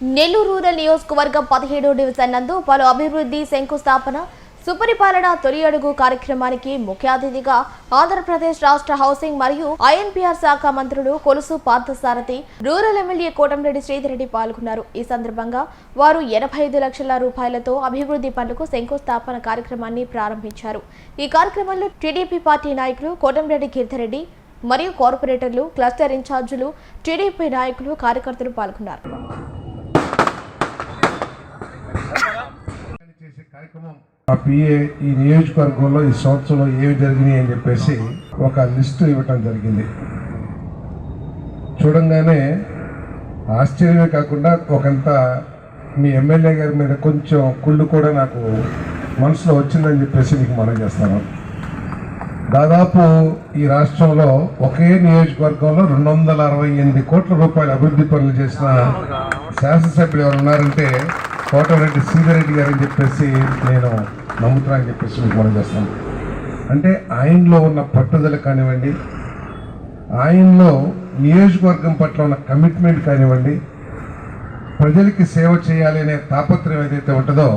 Nellore rural నియోజకవర్గం పదిహేడో division నందు పలు అభివృద్ధి శంకుస్థాపన సుపరిపాలన తొలి అడుగు కార్యక్రమానికి ముఖ్య అతిథిగా ఆంధ్రప్రదేశ్ రాష్ట్ర హౌసింగ్ మరియు ఐఎన్పిఆర్ శాఖ మంత్రులు కొలుసు పార్థసారథి రూరల్ ఎమ్మెల్యే కోటంరెడ్డి శ్రీధరెడ్డి పాల్గొన్నారు. ఈ సందర్భంగా వారు ఎనభై ఐదు లక్షల రూపాయలతో అభివృద్ధి పనులకు శంకుస్థాపన కార్యక్రమాన్ని ప్రారంభించారు. ఈ కార్యక్రమంలో టీడీపీ పార్టీ నాయకులు కోటంరెడ్డి కీర్తిరెడ్డి మరియు కార్పొరేటర్లు క్లస్టర్ ఇన్ఛార్జీలు టీడీపీ నాయకులు కార్యకర్తలు పాల్గొన్నారు చేసే కార్యక్రమం. ఆ పిఏ ఈ నియోజకవర్గంలో ఈ సంవత్సరంలో ఏమి జరిగినాయి అని చెప్పేసి ఒక లిస్టు ఇవ్వటం జరిగింది. చూడంగానే ఆశ్చర్యమే కాకుండా ఒకంత మీ ఎమ్మెల్యే గారి మీద కొంచెం కుళ్ళు కూడా నాకు మనసులో వచ్చిందని చెప్పేసి మీకు మనం చేస్తాను. దాదాపు ఈ రాష్ట్రంలో ఒకే నియోజకవర్గంలో రెండు వందల అరవై ఎనిమిది కోట్ల రూపాయల అభివృద్ధి పనులు చేసిన శాసనసభ్యులు ఎవరు ఉన్నారంటే కోటరెడ్డి శ్రీధరెడ్డి గారు అని చెప్పేసి నేను నమ్ముతున్నానని చెప్పేసి మీకు మనం చేస్తాను అంటే ఆయనలో ఉన్న పట్టుదల కానివ్వండి ఆయనలో నియోజకవర్గం పట్ల ఉన్న కమిట్మెంట్ కానివ్వండి ప్రజలకి సేవ చేయాలి అనే తాపత్రయం ఏదైతే ఉంటుందో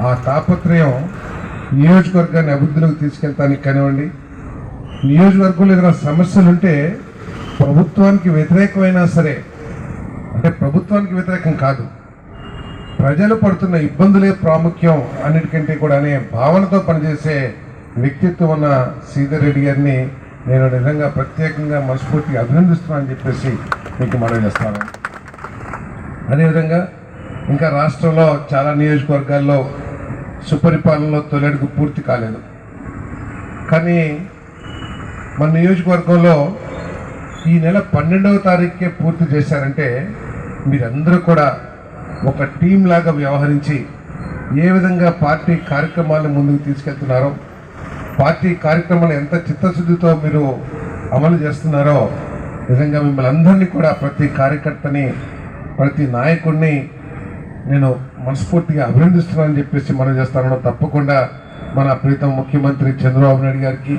ఆ తాపత్రయం నియోజకవర్గాన్ని అభివృద్ధిలోకి తీసుకెళ్తానికి కానివ్వండి నియోజకవర్గంలో ఏదైనా సమస్యలు ఉంటే ప్రభుత్వానికి వ్యతిరేకమైనా సరే అంటే ప్రభుత్వానికి వ్యతిరేకం కాదు. ప్రజలు పడుతున్న ఇబ్బందులే ప్రాముఖ్యం అన్నిటికంటే కూడా అనే భావనతో పనిచేసే వ్యక్తిత్వం ఉన్న శ్రీధర్ రెడ్డి గారిని నేను నిజంగా ప్రత్యేకంగా మనస్ఫూర్తిగా అభినందిస్తున్నానని చెప్పేసి మీకు మనవి చేస్తాను. అదేవిధంగా ఇంకా రాష్ట్రంలో చాలా నియోజకవర్గాల్లో సుపరిపాలనలో తొలడుగు పూర్తి కాలేదు. కానీ మన నియోజకవర్గంలో ఈ నెల పన్నెండవ తారీఖుకే పూర్తి చేశారంటే మీరందరూ కూడా ఒక టీం లాగా వ్యవహరించి ఏ విధంగా పార్టీ కార్యక్రమాలను ముందుకు తీసుకెళ్తున్నారో పార్టీ కార్యక్రమాలు ఎంత చిత్తశుద్ధితో మీరు అమలు చేస్తున్నారో నిజంగా మిమ్మల్ని అందరినీ కూడా ప్రతి కార్యకర్తని ప్రతి నాయకుడిని నేను మనస్ఫూర్తిగా అభినందిస్తున్నానని చెప్పేసి మనం చేస్తాను తప్పకుండా మన ప్రీతం ముఖ్యమంత్రి చంద్రబాబు నాయుడు గారికి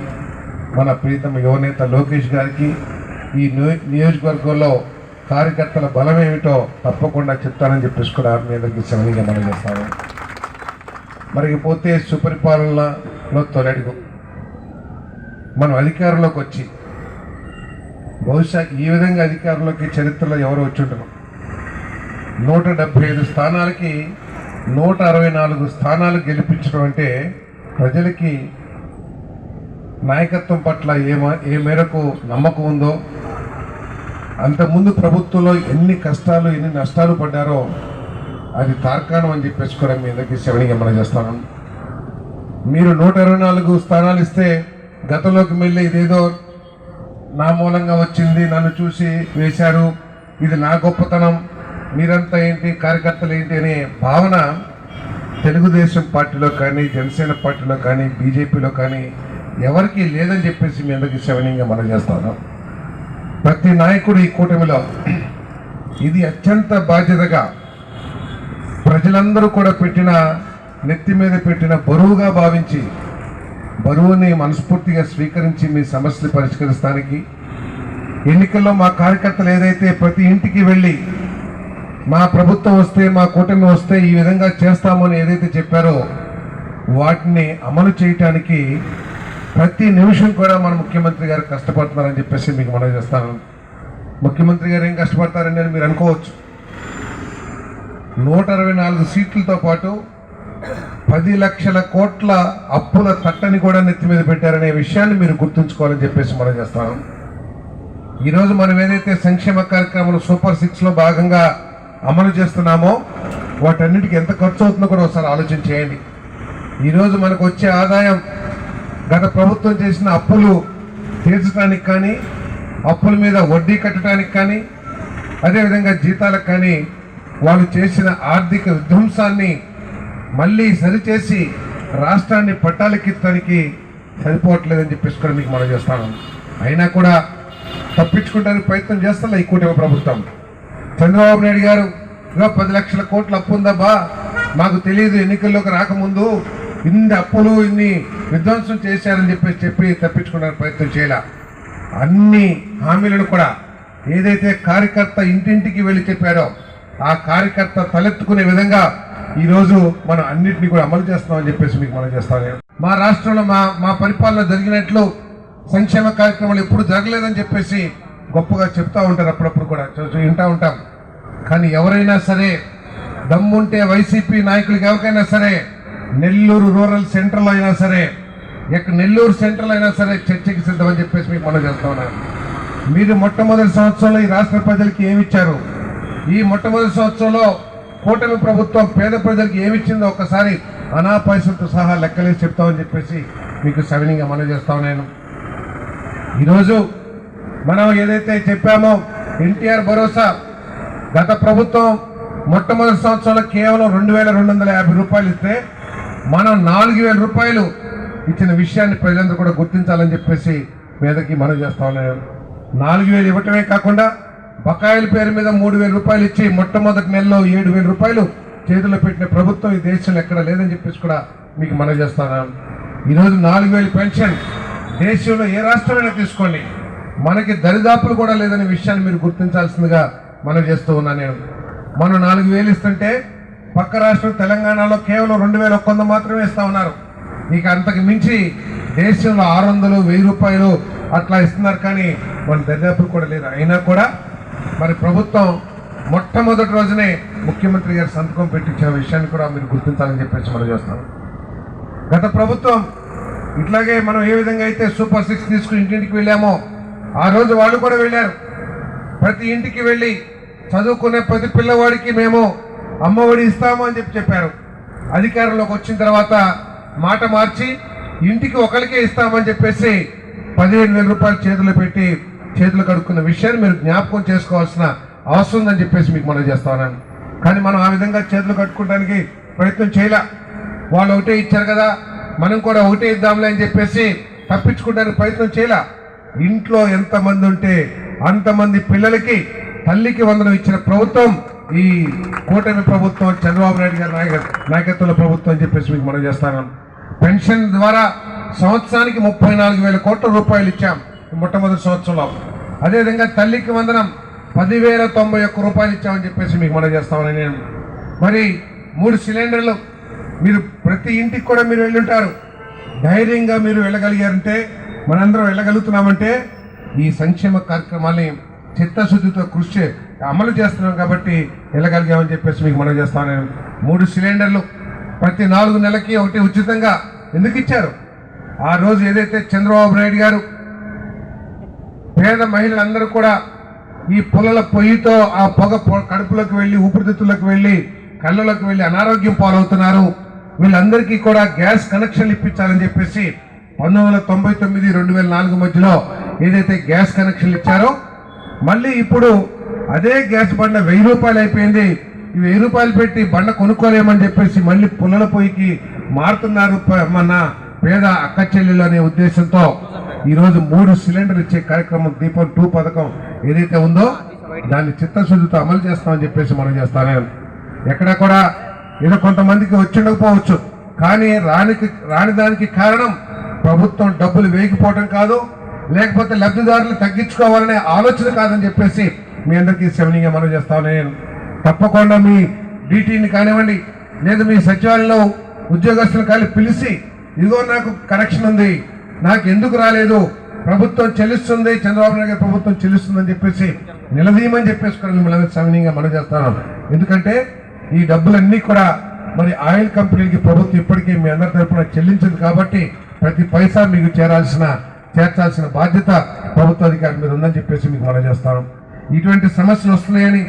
మన ప్రీతం యువనేత లోకేష్ గారికి ఈ నియోజకవర్గంలో కార్యకర్తల బలం ఏమిటో తప్పకుండా చెప్తానని చెప్పేసి కూడా మీ అందరికీ సమయంగా మనం చేస్తాను మరి పోతే సుపరిపాలనలో తొలడుగు మనం అధికారంలోకి వచ్చి బహుశా ఈ విధంగా అధికారంలోకి చరిత్రలో ఎవరు వచ్చుంటారు నూట డెబ్బై ఐదు స్థానాలకి నూట అరవై నాలుగు స్థానాలు గెలిపించడం అంటే ప్రజలకి నాయకత్వం పట్ల ఏ ఏ మేరకు నమ్మకం ఉందో అంతకుముందు ప్రభుత్వంలో ఎన్ని కష్టాలు ఎన్ని నష్టాలు పడ్డారో అది తార్కాణం అని చెప్పేసి కూడా మీ మనం చేస్తాను. మీరు నూట ఇరవై నాలుగు స్థానాలు ఇస్తే గతంలోకి వెళ్ళి ఇదేదో నా మూలంగా వచ్చింది నన్ను చూసి వేశారు ఇది నా గొప్పతనం మీరంతా ఏంటి కార్యకర్తలు ఏంటి అనే భావన తెలుగుదేశం పార్టీలో కానీ జనసేన పార్టీలో కానీ బీజేపీలో కానీ ఎవరికి లేదని చెప్పేసి మీ అందరికీ శ్రవణీయంగా మనం చేస్తాను. ప్రతి నాయకుడు ఈ కూటమిలో ఇది అత్యంత బాధ్యతగా ప్రజలందరూ కూడా పెట్టిన నెత్తి మీద పెట్టిన బరువుగా భావించి బరువుని మనస్ఫూర్తిగా స్వీకరించి మీ సమస్యలు పరిష్కరిస్తానికి ఎన్నికల్లో మా కార్యకర్తలు ఏదైతే ప్రతి ఇంటికి వెళ్ళి మా ప్రభుత్వం వస్తే మా కూటమి వస్తే ఈ విధంగా చేస్తామని ఏదైతే చెప్పారో వాటిని అమలు చేయటానికి ప్రతి నిమిషం కూడా మన ముఖ్యమంత్రి గారు కష్టపడుతున్నారని చెప్పేసి మీకు మనం చేస్తాను. ముఖ్యమంత్రి గారు ఏం కష్టపడతారని అని మీరు అనుకోవచ్చు. నూట అరవై నాలుగు సీట్లతో పాటు పది లక్షల కోట్ల అప్పుల తట్టని కూడా నెత్తి మీద పెట్టారనే విషయాన్ని మీరు గుర్తుంచుకోవాలని చెప్పేసి మనం చేస్తాం ఈరోజు మనం ఏదైతే సంక్షేమ కార్యక్రమాలు సూపర్ సిక్స్లో భాగంగా అమలు చేస్తున్నామో వాటన్నిటికీ ఎంత ఖర్చు అవుతుందో కూడా ఒకసారి ఆలోచన చేయండి. ఈరోజు మనకు వచ్చే ఆదాయం గత ప్రభుత్వం చేసిన అప్పులు తీర్చడానికి కానీ అప్పుల మీద వడ్డీ కట్టడానికి కానీ అదేవిధంగా జీతాలకు కానీ వాళ్ళు చేసిన ఆర్థిక విధ్వంసాన్ని మళ్ళీ సరిచేసి రాష్ట్రాన్ని పట్టాలెక్కించడానికి సరిపోవట్లేదని చెప్పేసి కూడా మీకు మనం చేస్తాను అయినా కూడా తప్పించుకోవడానికి ప్రయత్నం చేస్తున్నా ఈ కూటమి ప్రభుత్వం. చంద్రబాబు నాయుడు గారు పది లక్షల కోట్ల అప్పు ఉందా బా మాకు తెలియదు ఎన్నికల్లోకి రాకముందు ఇన్ని అప్పులు ఇన్ని విధ్వంసం చేశారని చెప్పేసి చెప్పి తప్పించుకోవడానికి ప్రయత్నం చేయాల. అన్ని హామీలను కూడా ఏదైతే కార్యకర్త ఇంటింటికి వెళ్ళి చెప్పాడో ఆ కార్యకర్త తలెత్తుకునే విధంగా ఈరోజు మనం అన్నింటినీ కూడా అమలు చేస్తామని చెప్పేసి మీకు మనం చేస్తాను మా రాష్ట్రంలో మా మా పరిపాలన జరిగినట్లు సంక్షేమ కార్యక్రమాలు ఎప్పుడు జరగలేదని చెప్పేసి గొప్పగా చెప్తూ ఉంటారు అప్పుడప్పుడు కూడా. వింటూ చూ- ఉంటాం. కానీ ఎవరైనా సరే దమ్ముంటే వైసీపీ నాయకులకు ఎవరికైనా సరే నెల్లూరు రూరల్ సెంటర్లో అయినా సరే ఎక్క నెల్లూరు సెంటర్లో అయినా సరే చర్చకి సిద్ధమని చెప్పేసి మీకు మనం చేస్తా ఉన్నాను మీరు మొట్టమొదటి సంవత్సరంలో ఈ రాష్ట్ర ప్రజలకి ఏమి ఇచ్చారు? ఈ మొట్టమొదటి సంవత్సరంలో కూటమి ప్రభుత్వం పేద ప్రజలకు ఏమి ఇచ్చిందో ఒకసారి అనా సహా లెక్కలేసి చెప్తామని చెప్పేసి మీకు సవినీయంగా మనం చేస్తాం నేను ఈరోజు మనం ఏదైతే చెప్పామో ఎన్టీఆర్ భరోసా గత ప్రభుత్వం మొట్టమొదటి సంవత్సరంలో కేవలం రెండు వేల రెండు వందల యాభై రూపాయలు ఇస్తే మనం నాలుగు వేల రూపాయలు ఇచ్చిన విషయాన్ని ప్రజలందరూ కూడా గుర్తించాలని చెప్పేసి మీదకి మనం చేస్తా ఉన్నాను. నాలుగు వేలు ఇవ్వటమే కాకుండా బకాయిల పేరు మీద మూడు వేల రూపాయలు ఇచ్చి మొట్టమొదటి నెలలో ఏడు వేల రూపాయలు చేతిలో పెట్టిన ప్రభుత్వం ఈ దేశంలో ఎక్కడ లేదని చెప్పేసి కూడా మీకు మనం చేస్తున్నాను ఈరోజు నాలుగు వేలు పెన్షన్ దేశంలో ఏ రాష్ట్రమైనా తీసుకోండి. మనకి దరిదాపులు కూడా లేదనే విషయాన్ని మీరు గుర్తించాల్సిందిగా మనం చేస్తూ ఉన్నాను నేను. మనం నాలుగు వేలు ఇస్తుంటే పక్క రాష్ట్రం తెలంగాణలో కేవలం రెండు వేల ఒక్క వంద మాత్రమే ఇస్తా ఉన్నారు. ఇక అంతకు మించి దేశంలో ఆరు వందలు వెయ్యి రూపాయలు అట్లా ఇస్తున్నారు కానీ మన దరిదాపులు కూడా లేదు అయినా కూడా మరి ప్రభుత్వం మొట్టమొదటి రోజునే ముఖ్యమంత్రి గారు సంతకం పెట్టించిన విషయాన్ని కూడా మీరు గుర్తించాలని చెప్పేసి మనం చేస్తాం గత ప్రభుత్వం ఇట్లాగే మనం ఏ విధంగా అయితే సూపర్ సిక్స్ తీసుకుని ఇంటింటికి వెళ్ళామో ఆ రోజు వాళ్ళు కూడా వెళ్ళారు. ప్రతి ఇంటికి వెళ్ళి చదువుకునే ప్రతి పిల్లవాడికి మేము అమ్మఒడి ఇస్తాము అని చెప్పి చెప్పారు. అధికారంలోకి వచ్చిన తర్వాత మాట మార్చి ఇంటికి ఒకరికే ఇస్తామని చెప్పేసి పదిహేను వేల రూపాయలు చేతులు పెట్టి చేతులు కడుక్కున్న విషయాన్ని మీరు జ్ఞాపకం చేసుకోవాల్సిన అవసరం ఉందని చెప్పేసి మీకు మనం చేస్తా ఉన్నాను. కానీ మనం ఆ విధంగా చేతులు కట్టుకోవడానికి ప్రయత్నం చేయలే. వాళ్ళు ఒకటే ఇచ్చారు కదా మనం కూడా ఒకటే ఇద్దాంలే అని చెప్పేసి తప్పించుకోవడానికి ప్రయత్నం చేయలే. ఇంట్లో ఎంతమంది ఉంటే అంతమంది పిల్లలకి తల్లికి వందనం ఇచ్చిన ప్రభుత్వం ఈ కూటమి ప్రభుత్వం చంద్రబాబు నాయుడు గారి నాయక నాయకత్వంలో ప్రభుత్వం అని చెప్పేసి మీకు మనం చేస్తాను. పెన్షన్ ద్వారా సంవత్సరానికి ముప్పై నాలుగు వేల కోట్ల రూపాయలు ఇచ్చాం మొట్టమొదటి సంవత్సరంలో. అదేవిధంగా తల్లికి వందనం పదివేల తొంభై ఒక్క రూపాయలు ఇచ్చామని చెప్పేసి మీకు మనం చేస్తామని నేను. మరి మూడు సిలిండర్లు మీరు ప్రతి ఇంటికి కూడా మీరు వెళ్ళుంటారు. ధైర్యంగా మీరు వెళ్ళగలిగారంటే మనందరం వెళ్ళగలుగుతున్నామంటే ఈ సంక్షేమ కార్యక్రమాల్ని చిత్తశుద్ధితో కృషి అమలు చేస్తున్నాం కాబట్టి వెళ్ళగలిగామని చెప్పేసి మీకు మనం చేస్తాను. నేను మూడు సిలిండర్లు ప్రతి నాలుగు నెలలకి ఒకటి ఉచితంగా ఎందుకు ఇచ్చారు? ఆ రోజు ఏదైతే చంద్రబాబు నాయుడు గారు పేద మహిళలందరూ కూడా ఈ పొలల పొయ్యితో ఆ పొగ పొ- కడుపులోకి వెళ్ళి ఊపిరితిత్తులకు వెళ్ళి కళ్ళలోకి వెళ్ళి అనారోగ్యం పాలవుతున్నారు. వీళ్ళందరికీ కూడా గ్యాస్ కనెక్షన్లు ఇప్పించాలని చెప్పేసి పంతొమ్మిది వందల తొంభై తొమ్మిది రెండు వేల నాలుగు మధ్యలో ఏదైతే గ్యాస్ కనెక్షన్లు ఇచ్చారో మళ్ళీ ఇప్పుడు అదే గ్యాస్ బండ వెయ్యి రూపాయలు అయిపోయింది. ఈ వెయ్యి రూపాయలు పెట్టి బండ కొనుక్కోలేమని చెప్పేసి మళ్ళీ పుల్లల పొయ్యికి మారుతున్నారు మన పేద అక్క చెల్లెలు అనే ఉద్దేశంతో ఈరోజు మూడు సిలిండర్ ఇచ్చే కార్యక్రమం దీపం టూ పథకం ఏదైతే ఉందో దాన్ని చిత్తశుద్ధితో అమలు చేస్తామని చెప్పేసి మనం చేస్తానే ఎక్కడ కూడా ఏదో కొంతమందికి వచ్చిండకపోవచ్చు. కానీ రానికి రాని దానికి కారణం ప్రభుత్వం డబ్బులు వేగిపోవటం కాదు లేకపోతే లబ్ధిదారులు తగ్గించుకోవాలనే ఆలోచన కాదని చెప్పేసి మీ అందరికీ సెవెనింగ్ మనం చేస్తా. నేను తప్పకుండా మీ డీటీని కానివ్వండి లేదు మీ సచివాలయంలో ఉద్యోగస్తులు కానీ పిలిచి ఇదిగో నాకు కనెక్షన్ ఉంది నాకు ఎందుకు రాలేదు ప్రభుత్వం చెల్లిస్తుంది చంద్రబాబు నాయుడు ప్రభుత్వం చెల్లిస్తుందని చెప్పేసి నిలదీయమని చెప్పేసి కూడా మిమ్మల్ని సమనీయంగా మనం చేస్తాను ఎందుకంటే ఈ డబ్బులన్నీ కూడా మరి ఆయిల్ కంపెనీకి ప్రభుత్వం ఇప్పటికీ మీ అందరి తరపున చెల్లించింది కాబట్టి ప్రతి పైసా మీకు చేరాల్సిన చేర్చాల్సిన బాధ్యత ప్రభుత్వ అధికారి మీద ఉందని చెప్పేసి మీకు మనం చేస్తాను ఇటువంటి సమస్యలు వస్తున్నాయని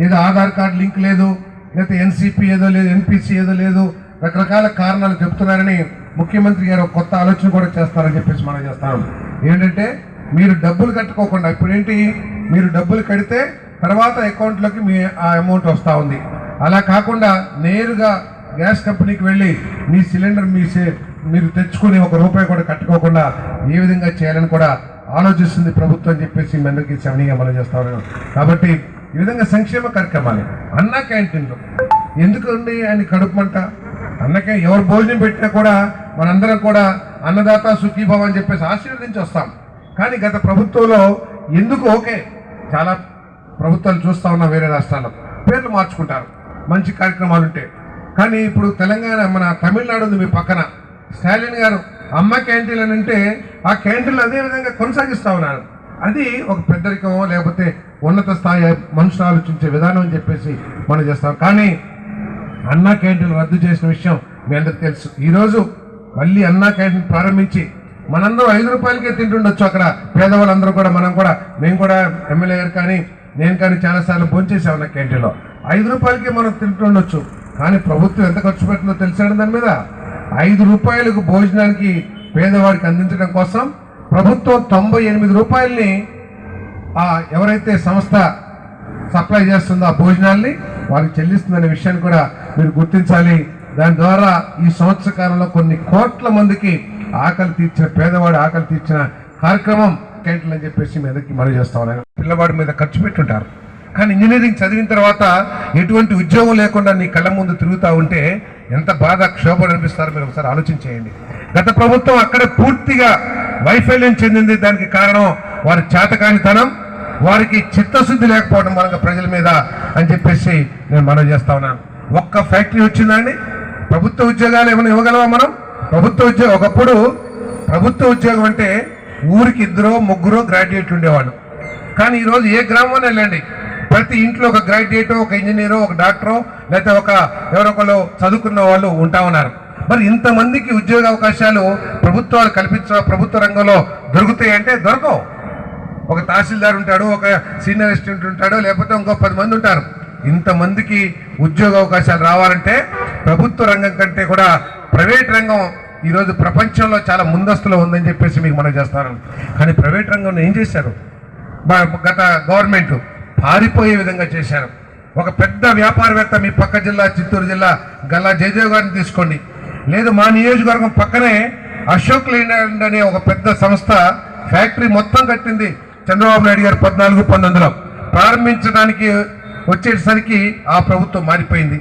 ఏదో ఆధార్ కార్డు లింక్ లేదు లేకపోతే ఎన్సిపి ఏదో లేదు ఎన్పిసి ఏదో లేదు రకరకాల కారణాలు చెప్తున్నారని ముఖ్యమంత్రి గారు కొత్త ఆలోచన కూడా చేస్తారని చెప్పేసి మనం చేస్తాం. ఏంటంటే మీరు డబ్బులు కట్టుకోకుండా ఇప్పుడేంటి? మీరు డబ్బులు కడితే తర్వాత అకౌంట్లోకి మీ ఆ అమౌంట్ వస్తూ ఉంది. అలా కాకుండా నేరుగా గ్యాస్ కంపెనీకి వెళ్ళి మీ సిలిండర్ మీ సే- మీరు తెచ్చుకుని ఒక రూపాయి కూడా కట్టుకోకుండా ఏ విధంగా చేయాలని కూడా ఆలోచిస్తుంది ప్రభుత్వం అని చెప్పేసి మీ అందరికీ సెవెనీగా మనం చేస్తా కాబట్టి ఈ విధంగా సంక్షేమ కార్యక్రమాలు అన్న క్యాంటీన్లు. ఎందుకండి ఆయన కడుపు మంట? అన్నకే ఎవరు భోజనం పెట్టినా కూడా మనందరం కూడా అన్నదాత సుఖీభావ అని చెప్పేసి ఆశీర్వదించి వస్తాం. కానీ గత ప్రభుత్వంలో ఎందుకు ఓకే? చాలా ప్రభుత్వాలు చూస్తా ఉన్నాం వేరే రాష్ట్రాల్లో. పేర్లు మార్చుకుంటారు. మంచి కార్యక్రమాలు ఉంటే. కానీ ఇప్పుడు తెలంగాణ మన తమిళనాడు ఉంది మీ పక్కన. స్టాలిన్ గారు అమ్మ క్యాంటీన్ అని అంటే ఆ క్యాంటీన్లు అదే విధంగా కొనసాగిస్తా ఉన్నాను అది ఒక పెద్దరికమో లేకపోతే ఉన్నత స్థాయి మనుషులు ఆలోచించే విధానం అని చెప్పేసి మనం చేస్తాం. కానీ అన్నా క్యాంటీన్ రద్దు చేసిన విషయం మీ అందరికి తెలుసు. ఈరోజు మళ్ళీ అన్నా క్యాంటీన్ ప్రారంభించి మనందరం ఐదు రూపాయలకే తింటుండొచ్చు అక్కడ. పేదవాళ్ళందరూ కూడా మనం కూడా మేము కూడా ఎమ్మెల్యే గారు కానీ నేను కానీ చాలాసార్లు భోంచేసాం అన్న క్యాంటీన్లో. ఐదు రూపాయలకే మనం తింటుండొచ్చు. కానీ ప్రభుత్వం ఎంత ఖర్చు పెట్టిందో తెలిసాడు దాని మీద? ఐదు రూపాయలకు భోజనానికి పేదవాడికి అందించడం కోసం ప్రభుత్వం తొంభై ఎనిమిది రూపాయలని ఆ ఎవరైతే సంస్థ సప్లై చేస్తుందో ఆ భోజనాల్ని వారికి చెల్లిస్తుందనే విషయాన్ని కూడా మీరు గుర్తించాలి. దాని ద్వారా ఈ సంవత్సర కాలంలో కొన్ని కోట్ల మందికి ఆకలి తీర్చిన పేదవాడు ఆకలి తీర్చిన కార్యక్రమం క్యాంటీన్ అని చెప్పేసి మీదకి మనం మనవి పిల్లవాడి మీద ఖర్చు పెట్టుంటారు. కానీ ఇంజనీరింగ్ చదివిన తర్వాత ఎటువంటి ఉద్యోగం లేకుండా నీ కళ్ళ ముందు తిరుగుతూ ఉంటే ఎంత బాధ క్షోభలు అనిపిస్తారో మీరు ఒకసారి ఆలోచించేయండి. గత ప్రభుత్వం అక్కడే పూర్తిగా వైఫల్యం చెందింది. దానికి కారణం వారి చేతకానితనం వారికి చిత్తశుద్ధి లేకపోవడం మనకు ప్రజల మీద అని చెప్పేసి నేను మనం చేస్తా ఉన్నాను. ఒక్క ఫ్యాక్టరీ వచ్చిందండి ప్రభుత్వ ఉద్యోగాలు ఏమైనా ఇవ్వగలవా మనం? ప్రభుత్వ ఉద్యోగం ఒకప్పుడు ప్రభుత్వ ఉద్యోగం అంటే ఊరికి ఇద్దరు ముగ్గురు గ్రాడ్యుయేట్ ఉండేవాళ్ళు. కానీ ఈరోజు ఏ గ్రామం వెళ్ళండి ప్రతి ఇంట్లో ఒక గ్రాడ్యుయేట్ ఒక ఇంజనీరు ఒక డాక్టరో లేకపోతే ఒక ఎవరొకరు చదువుకున్న వాళ్ళు ఉంటా ఉన్నారు. మరి ఇంతమందికి ఉద్యోగ అవకాశాలు ప్రభుత్వాలు కల్పించ ప్రభుత్వ రంగంలో దొరుకుతాయి అంటే దొరకవు. ఒక తహసీల్దార్ ఉంటాడు ఒక సీనియర్ అసిస్టెంట్ ఉంటాడు లేకపోతే ఇంకో పది మంది ఉంటారు. ఇంతమందికి ఉద్యోగ అవకాశాలు రావాలంటే ప్రభుత్వ రంగం కంటే కూడా ప్రైవేట్ రంగం ఈరోజు ప్రపంచంలో చాలా ముందస్తులో ఉందని చెప్పేసి మీకు మనం చేస్తారు కానీ ప్రైవేట్ రంగంలో ఏం చేశారు? గత గవర్నమెంట్ పారిపోయే విధంగా చేశారు. ఒక పెద్ద వ్యాపారవేత్త మీ పక్క జిల్లా చిత్తూరు జిల్లా గల్లా జయదేవ్ గారిని తీసుకోండి. లేదు మా నియోజకవర్గం పక్కనే అశోక్ లేలాండ్ అనే ఒక పెద్ద సంస్థ ఫ్యాక్టరీ మొత్తం కట్టింది చంద్రబాబు నాయుడు గారు పద్నాలుగు పంతొమ్మిదిలో. ప్రారంభించడానికి వచ్చేసరికి ఆ ప్రభుత్వం మారిపోయింది.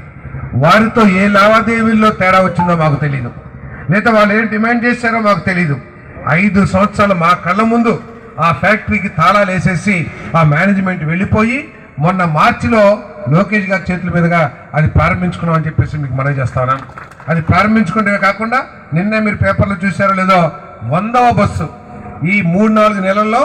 వారితో ఏ లావాదేవీల్లో తేడా వచ్చిందో మాకు తెలియదు లేదా వాళ్ళు ఏం డిమాండ్ చేశారో మాకు తెలియదు ఐదు సంవత్సరాలు మా కళ్ళ ముందు ఆ ఫ్యాక్టరీకి తాళాలు వేసేసి ఆ మేనేజ్మెంట్ వెళ్ళిపోయి మొన్న మార్చిలో లోకేష్ గారి చేతుల మీదుగా అది ప్రారంభించుకున్నాం అని చెప్పేసి మీకు మనవి చేస్తాను అది ప్రారంభించుకుంటే కాకుండా నిన్నే మీరు పేపర్లో చూసారో లేదో వందవ బస్సు. ఈ మూడు నాలుగు నెలల్లో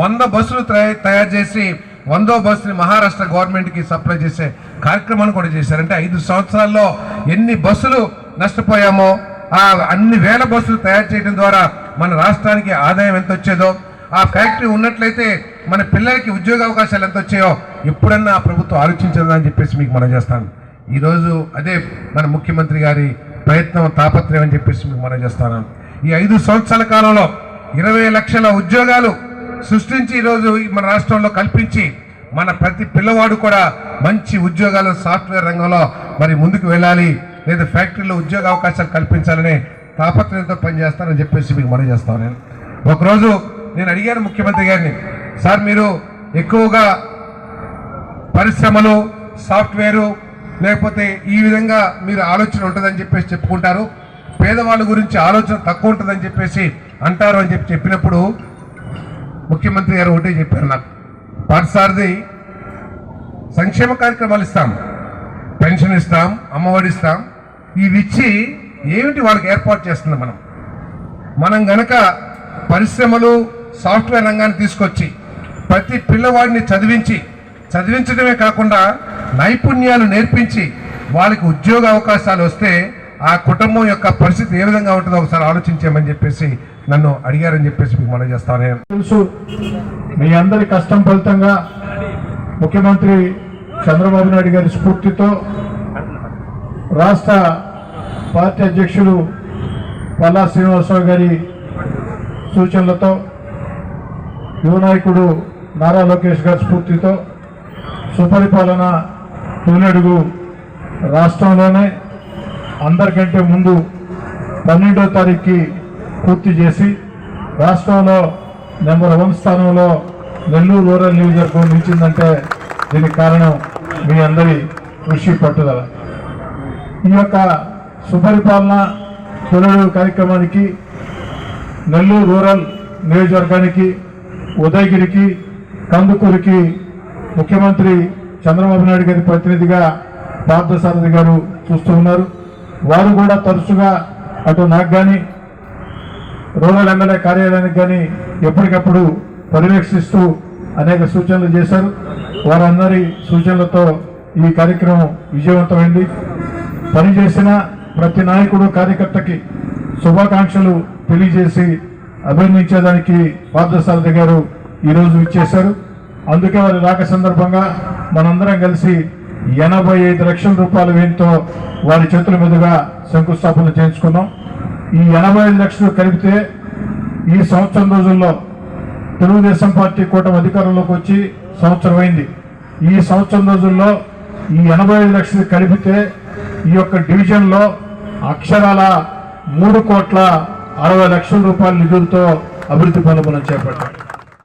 వంద బస్సులు తయారు చేసి వందో బస్సుని మహారాష్ట్ర గవర్నమెంట్కి సప్లై చేసే కార్యక్రమాన్ని కూడా చేశారంటే ఐదు సంవత్సరాల్లో ఎన్ని బస్సులు నష్టపోయామో ఆ అన్ని వేల బస్సులు తయారు చేయడం ద్వారా మన రాష్ట్రానికి ఆదాయం ఎంత వచ్చేదో ఆ ఫ్యాక్టరీ ఉన్నట్లయితే మన పిల్లలకి ఉద్యోగ అవకాశాలు ఎంత వచ్చాయో ఎప్పుడన్నా ఆ ప్రభుత్వం ఆలోచించదా అని చెప్పేసి మీకు మనం చేస్తాను. ఈరోజు అదే మన ముఖ్యమంత్రి గారి ప్రయత్నం తాపత్రయం అని చెప్పేసి మీకు మనం చేస్తాను. ఈ ఐదు సంవత్సరాల కాలంలో ఇరవై లక్షల ఉద్యోగాలు సృష్టించి ఈరోజు మన రాష్ట్రంలో కల్పించి మన ప్రతి పిల్లవాడు కూడా మంచి ఉద్యోగాలు సాఫ్ట్వేర్ రంగంలో మరి ముందుకు వెళ్ళాలి లేదా ఫ్యాక్టరీలో ఉద్యోగ అవకాశాలు కల్పించాలనే తాపత్రయంతో పనిచేస్తానని చెప్పేసి మీకు మనం చేస్తాను. నేను ఒకరోజు నేను అడిగాను ముఖ్యమంత్రి గారిని సార్ మీరు ఎక్కువగా పరిశ్రమలు సాఫ్ట్వేరు లేకపోతే ఈ విధంగా మీరు ఆలోచన ఉంటుందని చెప్పేసి చెప్పుకుంటారు పేదవాళ్ళ గురించి ఆలోచన తక్కువ ఉంటుందని చెప్పేసి అంటారు అని చెప్పి చెప్పినప్పుడు ముఖ్యమంత్రి గారు ఒకటే చెప్పారు నాకు పాఠశాలది సంక్షేమ కార్యక్రమాలు ఇస్తాం పెన్షన్ ఇస్తాం అమ్మఒడి ఇస్తాం ఇవి ఇచ్చి ఏమిటి వాళ్ళకి ఏర్పాటు చేస్తుంది మనం? మనం గనక పరిశ్రమలు సాఫ్ట్వేర్ రంగాన్ని తీసుకొచ్చి ప్రతి పిల్లవాడిని చదివించి చదివించడమే కాకుండా నైపుణ్యాలు నేర్పించి వాళ్ళకి ఉద్యోగ అవకాశాలు వస్తే ఆ కుటుంబం యొక్క పరిస్థితి ఏ విధంగా ఉంటుందో ఒకసారి ఆలోచించామని చెప్పేసి నన్ను అడిగారని చెప్పేసి మీకు మనం చేస్తాను తెలుసు మీ అందరి కష్టం ఫలితంగా ముఖ్యమంత్రి చంద్రబాబు నాయుడు గారి స్ఫూర్తితో రాష్ట్ర పార్టీ అధ్యక్షులు పల్లా శ్రీనివాసరావు గారి సూచనలతో యువనాయకుడు నారా లోకేష్ గారి స్ఫూర్తితో సుపరిపాలన తొలడుగు రాష్ట్రంలోనే అందరికంటే ముందు పన్నెండో తారీఖుకి పూర్తి చేసి రాష్ట్రంలో నెంబర్ వన్ స్థానంలో నెల్లూరు రూరల్ నియోజకవర్గం నిలిచిందంటే దీనికి కారణం మీ అందరి కృషి పట్టుదల. ఈ యొక్క సుపరిపాలన తొలడు కార్యక్రమానికి నెల్లూరు రూరల్ నియోజకవర్గానికి ఉదయగిరికి కందుకూరికి ముఖ్యమంత్రి చంద్రబాబు నాయుడు గారి ప్రతినిధిగా పార్థసారథి గారు చూస్తూ ఉన్నారు. వారు కూడా తరచుగా అటు నాకు కానీ రూరల్ ఎమ్మెల్యే కార్యాలయానికి కానీ ఎప్పటికప్పుడు పర్యవేక్షిస్తూ అనేక సూచనలు చేశారు. వారందరి సూచనలతో ఈ కార్యక్రమం విజయవంతమైంది. పనిచేసిన ప్రతి నాయకుడు కార్యకర్తకి శుభాకాంక్షలు తెలియజేసి అభినందించేదానికి పార్థసారథి గారు ఈరోజు ఇచ్చేశారు అందుకే వారి రాక సందర్భంగా మనందరం కలిసి ఎనభై ఐదు లక్షల రూపాయల వ్యయంతో వారి చేతుల మీదుగా శంకుస్థాపన చేయించుకున్నాం. ఈ ఎనభై ఐదు లక్షలు కలిపితే ఈ సంవత్సరం రోజుల్లో తెలుగుదేశం పార్టీ కూటమి అధికారంలోకి వచ్చి సంవత్సరం అయింది. ఈ సంవత్సరం రోజుల్లో ఈ ఎనభై ఐదు లక్షలు కలిపితే ఈ యొక్క డివిజన్లో అక్షరాల మూడు కోట్ల అరవై లక్షల రూపాయల నిధులతో అభివృద్ధి పనులు మనం చేపట్టాం